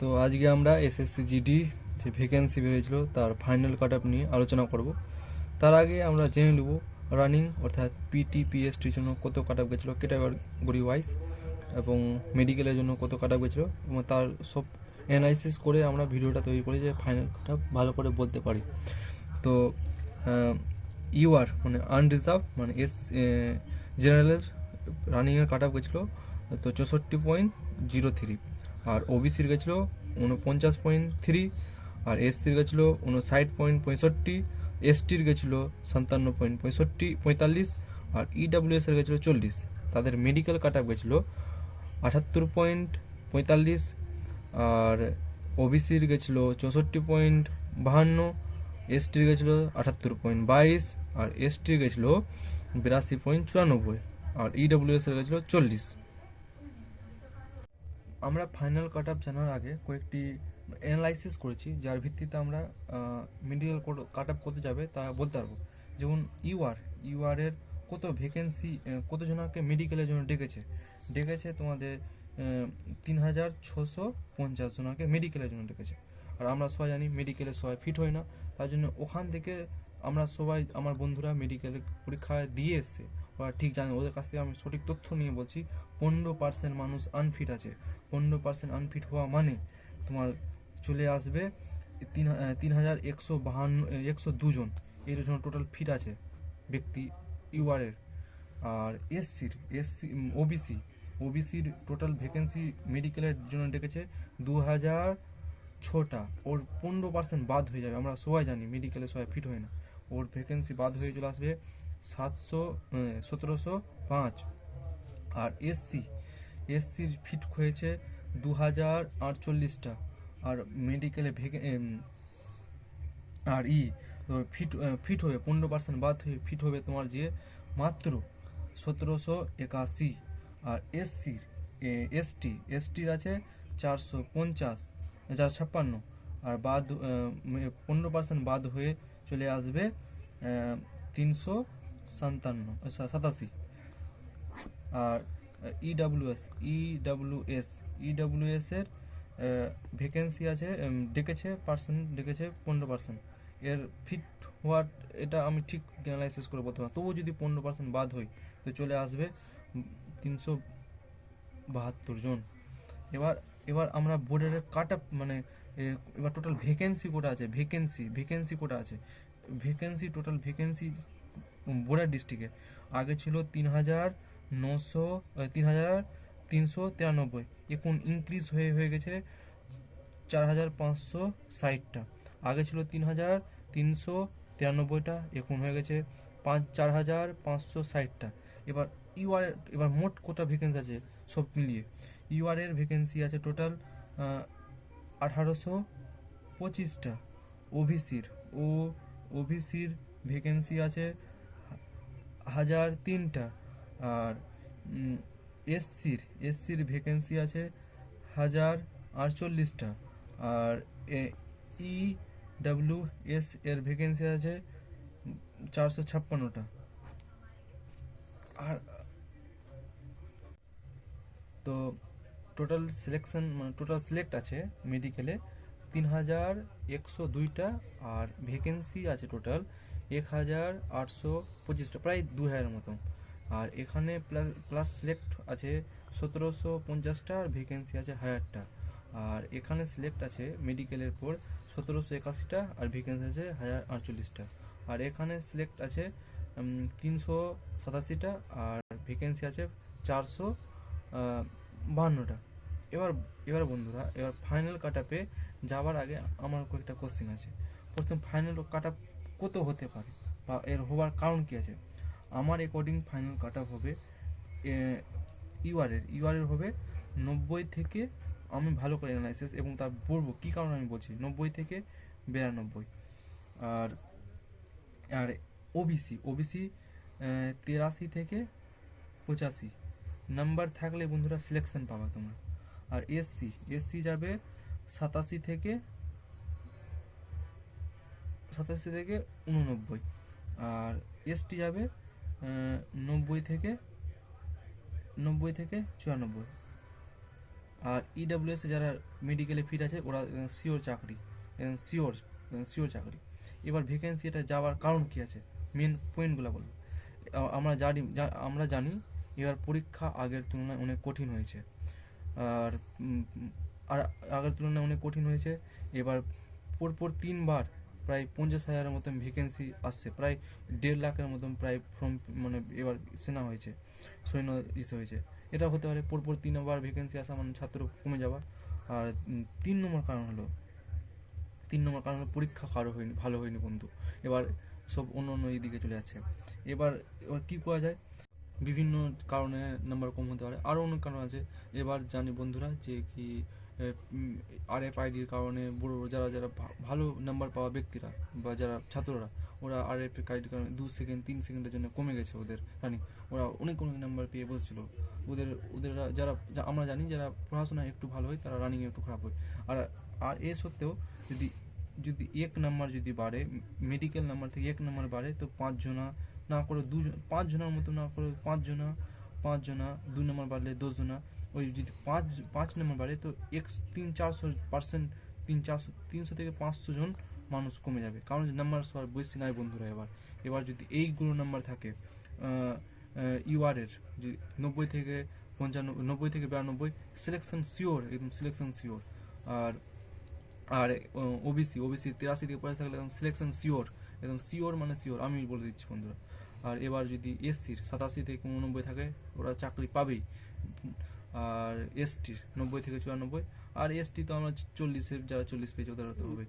তো আজকে আমরা এসএসসি জিডি যে ভ্যাকেন্সি বেরিয়েছিল, তার ফাইনাল কাট আপ নিয়ে আলোচনা করব। তার আগে আমরা জেনে নেব রানিং অর্থাৎ পিটি পিএসটির জন্য কত কাট আপ গেছিল ক্যাটাগরি ওয়াইজ এবং মেডিকেলের জন্য কত কাট আপ গেছিল এবং তার সব অ্যানালাইসিস করে আমরা ভিডিওটা তৈরি করি যে ফাইনাল কাট আপ ভালো করে বলতে পারি। তো ইউআর মানে আনরিজার্ভ মানে এস জেনারেলের রানিংয়ের কাট আপ গেছিল তো চৌষট্টি পয়েন্ট জিরো থ্রি আর ওবিসির গেছিল উনপঞ্চাশ পয়েন্ট থ্রি, আর এসসির গেছিল উনষাট পয়েন্ট পঁয়ষট্টি এসটির গেছিল সাতান্ন পয়েন্ট পঁয়ষট্টি, পঁয়তাল্লিশ, আর ইডাব্লিউএস এর গেছিল চল্লিশ। তাদের মেডিকেল কাট আপ গেছিল আটাত্তর পয়েন্ট পঁয়তাল্লিশ, আর ওবিসির গেছিল চৌষট্টি পয়েন্ট বাহান্ন এসটির গেছিল আটাত্তর পয়েন্ট বাইশ, আর এসটির গেছিল বিরাশি পয়েন্ট চুরানব্বই, আর ইডাব্লিউএস এর গেছিল চল্লিশ। আমরা ফাইনাল কাট আপ জানার আগে কয়েকটি অ্যানালাইসিস করেছি, যার ভিত্তিতে আমরা মেডিকেল কাট আপ করতে যাবে তা বলতে পারব। যেমন ইউআর ইউআর এর কত ভ্যাকেন্সি কতজনকে মেডিকেলের জন্য ডেকেছে? ডেকেছে তোমাদের তিন হাজার ছশো পঞ্চাশ জনকে মেডিকেলের জন্য ডেকেছে। আর আমরা সবাই জানি মেডিকেলে সবাই ফিট হয় না, তার জন্য ওখান থেকে আমরা সবাই, আমার বন্ধুরা মেডিকেল পরীক্ষা দিয়ে এসছে। ওরা ঠিক জানে, ওদের কাছ থেকে আমি সঠিক তথ্য নিয়ে বলছি, পনেরো পার্সেন্ট মানুষ আনফিট আছে। পনেরো পার্সেন্ট আনফিট হওয়া মানে তোমার চলে আসবে তিন তিন হাজার একশো বাহান্ন, একশো দুজন এর জন্য টোটাল ফিট আছে ব্যক্তি ইউআরের আর এসসির এসসি ওবিসি ওবিসির টোটাল ভ্যাকেন্সি মেডিকেলের জন্য ডেকেছে দু হাজার ছটা। ওর পনেরো পার্সেন্ট বাদ হয়ে যাবে, আমরা সবাই জানি মেডিকেলে সবাই ফিট হয় না। ওর ভ্যাকেন্সি বাদ হয়ে চলে আসবে সাতশো সতেরোশো পাঁচ আর এসসি এসসির ফিট হয়েছে দু হাজার আটচল্লিশটা আর মেডিকেলে ভেকে আর ই ফিট ফিট হবে পনেরো পার্সেন্ট বাদ হয়ে ফিট হবে তোমার যে মাত্র সতেরোশো একাশি আর এসসির এসটি এসটির আছে চারশো পঞ্চাশ চারশো ছাপ্পান্ন আর বাদ পনেরো পার্সেন্ট বাদ হয়ে চলে আসবে তিনশো সাতান্ন সাতাশি। আর ইডাব্লিউএস ইডাব্লিউএস ইডাব্লিউএস এর ভ্যাকেন্সি আছে ডেকেছে পার্সেন্ট ডেকেছে পনেরো পার্সেন্ট এর ফিট হওয়ার, এটা আমি ঠিক অ্যানালাইসিস করে বলতে পারি তবুও যদি পনেরো পার্সেন্ট বাদ হই তো চলে আসবে তিনশো বাহাত্তর জন। এবার এবার আমরা বোর্ডের কাট আপ মানে এবার টোটাল ভ্যাকেন্সি কোটা আছে ভ্যাকেন্সি ভ্যাকেন্সি কোটা আছে। ভ্যাকেন্সি টোটাল ভ্যাকেন্সি বোর্ডার ডিস্ট্রিক্টে আগে ছিল তিন হাজার নশো তিন হাজার তিনশো তিরানব্বই। এখন ইনক্রিজ হয়ে হয়ে গেছে চার হাজার পাঁচশো ষাটটা। আগে ছিল তিন হাজার তিনশো তিরানব্বইটা, এখন হয়ে গেছে পাঁচ, চার হাজার পাঁচশো ষাটটা। এবার ইউআর এবার মোট কটা ভ্যাকেন্সি আছে সব মিলিয়ে? ইউআর এর ভ্যাকেন্সি আছে টোটাল আঠারোশো পঁচিশটা। ওবিসির ও ওবিসির ভ্যাকেন্সি আছে হাজার তিনটা। আর এসসির এসসির ভ্যাকেন্সি আছে হাজার আটচল্লিশটা। আর ই ডাব্লিউ এস এর ভ্যাকেন্সি আছে চারশো ছাপ্পান্নটা। আর, তো, টোটাল সিলেকশন মানে টোটাল সিলেক্ট আছে মেডিকেলে। তিন হাজার একশো দুইটা আর ভ্যাকেন্সি আছে টোটাল এক হাজার আটশো পঁচিশটা, প্রায় দু হাজারের মতন আর এখানে প্লাস প্লাস সিলেক্ট আছে সতেরোশো পঞ্চাশটা আর ভ্যাকেন্সি আছে হাজারটা। আর এখানে সিলেক্ট আছে মেডিকেলের পর সতেরোশো একাশিটা আর ভ্যাকেন্সি আছে হাজার আটচল্লিশটা। আর এখানে সিলেক্ট আছে তিনশো সাতাশিটা আর ভ্যাকেন্সি আছে চারশো বাহান্নটা। এবার এবার বন্ধুরা, এবার ফাইনাল কাট আপে যাওয়ার আগে আমার কয়েকটা কোশ্চেন আছে। প্রথম ফাইনাল কাট আপ কত হতে পারে বা এর হওয়ার কারণ কী আছে? আমার অ্যাকর্ডিং ফাইনাল কাট আপ হবে ইউআরের ইউআরের হবে নব্বই থেকে আমি ভালো করে অ্যানালাইসিস এবং তা বলব কী কারণে আমি বলছি? নব্বই থেকে বিরানব্বই। আর আর ওবিসি ওবিসি তেরাশি থেকে পঁচাশি। নাম্বার থাকলে বন্ধুরা সিলেকশন পাবা তোমরা। আর এসসি এসসি যাবে সাতাশি থেকে সাতাশি থেকে উননব্বই। আর এসটি যাবে নব্বই থেকে নব্বই থেকে চুরানব্বই। আর ইডাব্লিউএস যারা মেডিকেলে ফিট আছে, ওরা সিওর চাকরি সিওর সিওর চাকরি। এবার ভ্যাকেন্সি এটা যাওয়ার কারণ কি আছে? মেন পয়েন্টগুলো বলব। আমরা জানি আমরা জানি, এবার পরীক্ষা আগের তুলনায় অনেক কঠিন হয়েছে। আর আর আগের তুলনায় অনেক কঠিন হয়েছে। এবার পরপর তিনবার প্রায় পঞ্চাশ হাজারের মতন ভ্যাকেন্সি আসছে। প্রায় দেড় লাখের মতন প্রায় ফর্ম মানে এবার সেনা হয়েছে, সৈন্য ইসে হয়েছে। এটা হতে পারে পরপর তিনবার ভ্যাকেন্সি আসা মানে ছাত্র কমে যাওয়া। আর তিন নম্বর কারণ হলো, তিন নম্বর কারণ হলো পরীক্ষা কারও হয়নি, ভালো হয়নি বন্ধু। এবার সব অন্য অন্য দিকে চলে যাচ্ছে। এবার এবার কী করা যায়? বিভিন্ন কারণে নাম্বার কম হতে পারে। আরও অনেক কারণ আছে। এবার জানি বন্ধুরা যে কি আর এফ আইডির কারণে বড় বড় যারা যারা ভালো নাম্বার পাওয়া ব্যক্তিরা বা যারা ছাত্ররা, ওরা আর এফ আইডির কারণে দু সেকেন্ড তিন সেকেন্ডের জন্য কমে গেছে ওদের রানিং ওরা অনেক অনেক নাম্বার পেয়ে বসছিল। ওদের ওদের যারা আমরা জানি যারা পড়াশোনায় একটু ভালো হয়, তারা রানিংয়ে একটু খারাপ হয়। আর আর এ সত্ত্বেও যদি যদি এক নাম্বার যদি বাড়ে মেডিকেল নাম্বার থেকে এক নাম্বার বাড়ে, তো পাঁচজনা না করে দুজন পাঁচজনের মতো না করে পাঁচজনা পাঁচজনা দু নম্বর বাড়লে দশজনা ওই যদি পাঁচ পাঁচ নম্বর বাড়ে তো এক তিন চারশো পার্সেন্ট তিন চারশো, তিনশো থেকে পাঁচশো জন মানুষ কমে যাবে। কারণ নাম্বার সবার বেশি নাই বন্ধুরা এবার। এবার যদি এইগুলো নাম্বার থাকে ইউআরের যদি নব্বই থেকে পঞ্চান্ন, নব্বই থেকে বিরানব্বই সিলেকশন শিওর একদম সিলেকশন শিওর আর আর ওবিসি ওবিসি তিরাশি থেকে পঁচাশি থাকলে একদম সিলেকশন শিওর একদম সিওর মানে সিওর, আমি বলে দিচ্ছি বন্ধুরা। আর এবার যদি এসসির, সাতাশি থেকে উননব্বই থাকে, ওরা চাকরি পাবেই। আর এসটির, নব্বই থেকে চুরানব্বই। আর এসটি তো আমরা চল্লিশে, যারা চল্লিশ পেয়েছে, ওদের হবে।